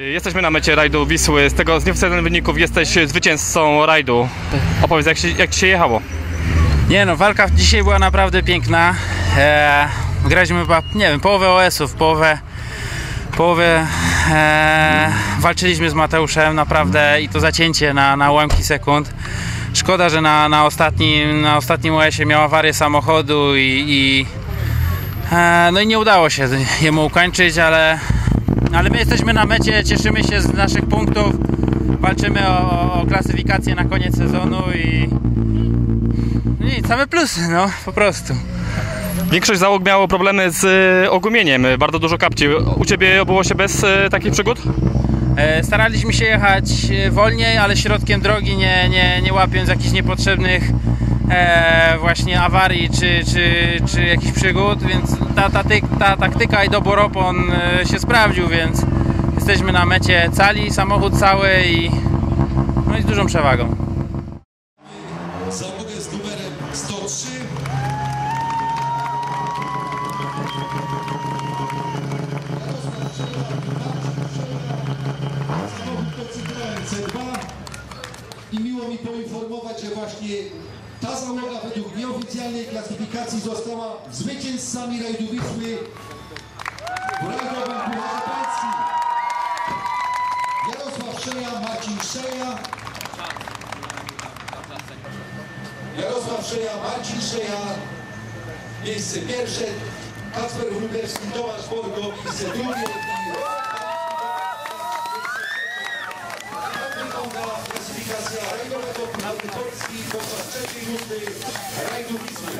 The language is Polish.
Jesteśmy na mecie rajdu Wisły. Z tego z nieoficjalnych wyników jesteś zwycięzcą rajdu. Opowiedz, jak się, jak ci się jechało? Nie no, walka dzisiaj była naprawdę piękna. E, graliśmy chyba, nie wiem, połowę OS-ów, połowę, połowę e, walczyliśmy z Mateuszem naprawdę i to zacięcie na, na ułamki sekund. Szkoda, że na, na, ostatnim, na ostatnim OS-ie miał awarię samochodu i, i e, no i nie udało się jemu ukończyć, ale, ale my jesteśmy na mecie, cieszymy się z naszych punktów, walczymy o, o klasyfikację na koniec sezonu i no nic, same plusy, no po prostu. Większość załóg miało problemy z e, ogumieniem. Bardzo dużo kapci. U ciebie obyło się bez e, takich przygód? E, staraliśmy się jechać wolniej, ale środkiem drogi, nie, nie, nie łapiąc jakichś niepotrzebnych e, właśnie awarii czy, czy, czy jakichś przygód, więc ta, ta, ty, ta taktyka i dobór opon e, się sprawdził, więc jesteśmy na mecie cali, samochód cały i, no i z dużą przewagą. Załogę z numerem 103. Samochód to Citroen C2 i miło mi poinformować, że właśnie ta załoga według nieoficjalnej klasyfikacji została zwycięzcami rajdu Wisły w rajdowym Pucharze Polski. Jarosław Szeja, Marcin Szeja, Jarosław Szeja, Marcin Szeja, miejsce pierwsze, Kacper Wróblewski, Tomasz Borgo, miejsce drugie. Stacja Rajno-Potok Małopolski podczas trzeciej rundy rajdu Wisły.